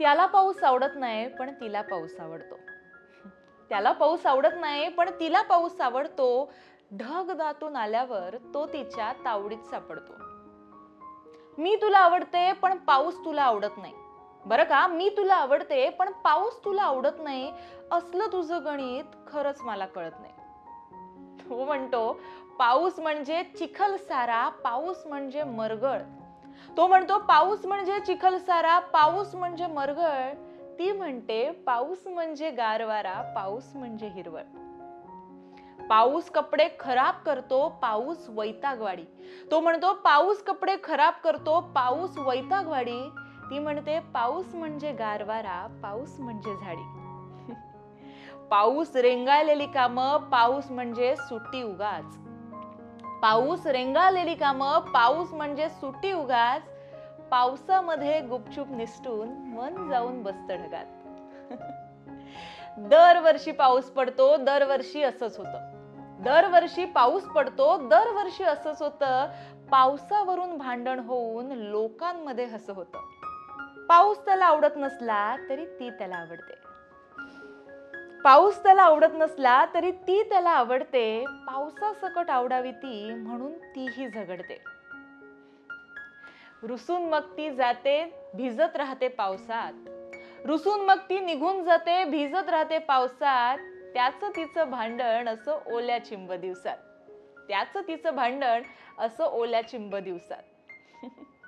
त्याला पाऊस आवडत नाही पण तिला पाऊस आवडतो. त्याला पाऊस आवडत नाही पण तिला पाऊस आवडतो. ढग दातून आल्यावर तो तिच्या तावडीत सापडतो. मी तुला आवडते पण पाऊस तुला आवडत नाही. बरं का? मी तुला आवडते पण पाऊस तुला आवडत नाही. असलं तुझं गणित खरंच मला कळत नाही. तो म्हणतो पाऊस म्हणजे चिखल सारा पाऊस म्हणजे मरगळ. तो म्हणतो पाऊस म्हणजे चिखल सारा पाऊस म्हणजे मरगळ ती म्हणते पाऊस म्हणजे गारवारा पाऊस म्हणजे हिरवळ. पाऊस कपडे खराब करतो पाऊस वैतागवाडी. तो म्हणतो पाऊस कपडे खराब करतो पाऊस वैतागवाडी. ती म्हणते पाऊस म्हणजे गारवारा पाऊस म्हणजे झाडी. पाऊस रेंगाळलेली कामं पाऊस म्हणजे सुट्टी उगाच. पाऊस रेंगाळलेली कामं पाऊस म्हणजे सुट्टी उगाच. पावसामध्ये गुपचूप निसटून मन जाऊन बसत ढगात. दरवर्षी पाऊस पडतो दरवर्षी असंच होतं. दरवर्षी पाऊस पडतो दरवर्षी असंच होतं. पावसावरून भांडण होऊन लोकांमध्ये हस होतं. पाऊस त्याला आवडत नसला तरी ती त्याला आवडते. पाऊस त्याला आवडत नसला तरी ती त्याला आवडते. पावसासकट आवडावी ती म्हणून तीही झगडते. रुसून मग ती जाते भिजत राहते पावसात. रुसून मग ती निघून जाते भिजत राहते पावसात. त्याच तिचं भांडण असं ओल्या चिंब दिवसात. त्याच तिचं भांडण असं ओल्या चिंब दिवसात.